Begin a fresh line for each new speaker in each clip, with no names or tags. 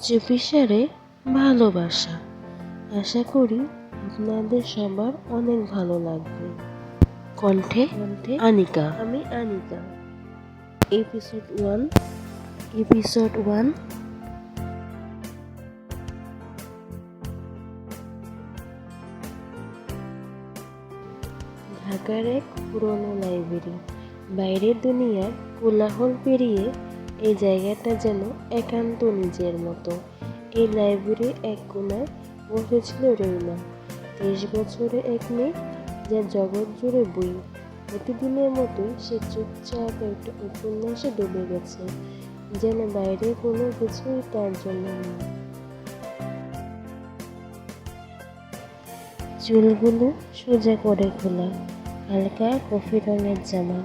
চুপিসারে ভালোবাসা। আশা করি আপনাদের সবার অনেক ভালো লাগবে। কণ্ঠে কণ্ঠে আনিকা। আমি Anika. Episode one episode one. ঢাকার এক পুরনো লাইব্রেরি। বাইরের দুনিয়ার কোলাহল পেরিয়ে এই জায়গাটা যেন একান্ত নিজের মতো। এই লাইব্রেরি এক কোনায় বসেছিল রইনা তেইশ বছরে এক মেয়ে যা জগৎ জুড়ে বই। প্রতিদিনের মতোই সে চুপচাপ একটা উপন্যাসে ডুবে গেছে, যেন বাইরে কোনো কিছুই তার জন্য নেই। চুলগুলো সোজা করে খোলা, হালকা কফি রঙের জামা।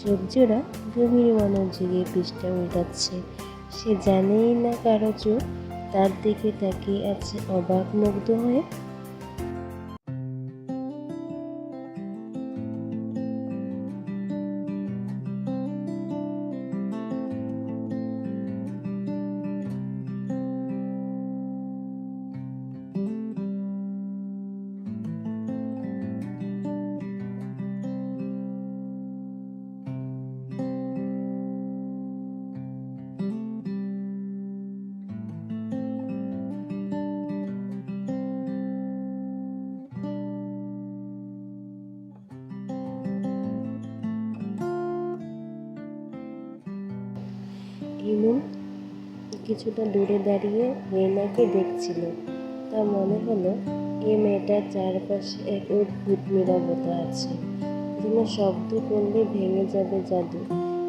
চোখ জমির গভীর মনোযোগে পৃষ্ঠা উল্টাচ্ছে। সে জানেই না কারও চোখ, তার দিকে তাকিয়ে আছে অবাক মুগ্ধ হয়ে। ইমন কিছুটা দূরে দাঁড়িয়ে রেনাকে দেখছিল। তার মনে হলো এই মেয়েটার চারপাশে এক অদ্ভুত নিরবতা আছে। যেন শব্দ করলে ভেঙে যাবে জাদু।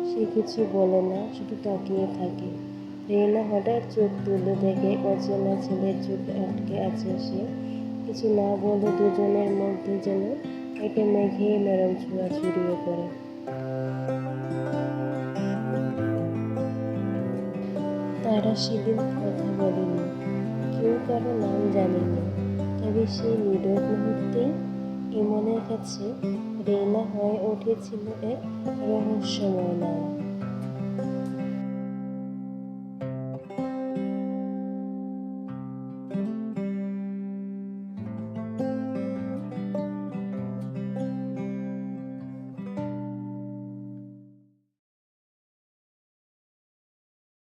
সে কিছু বলে না, শুধু তাকিয়ে থাকে। রেনা হঠাৎ চোখ তুলে দেখে অচেনা ছেলের চোখ আটকে আছে সে। কিছু না বলে দুজনের মধ্যে যেন একটা মেঘে নরম ছোঁয়া ছড়িয়ে পড়ে। তারা সেদিন কথা বলেনি, কেউ কারও নাম জানেনি, তবে সেই নীরব মুহূর্তে ইমনের কাছে রেনা হয়ে উঠেছিল এক রহস্যময় নাম।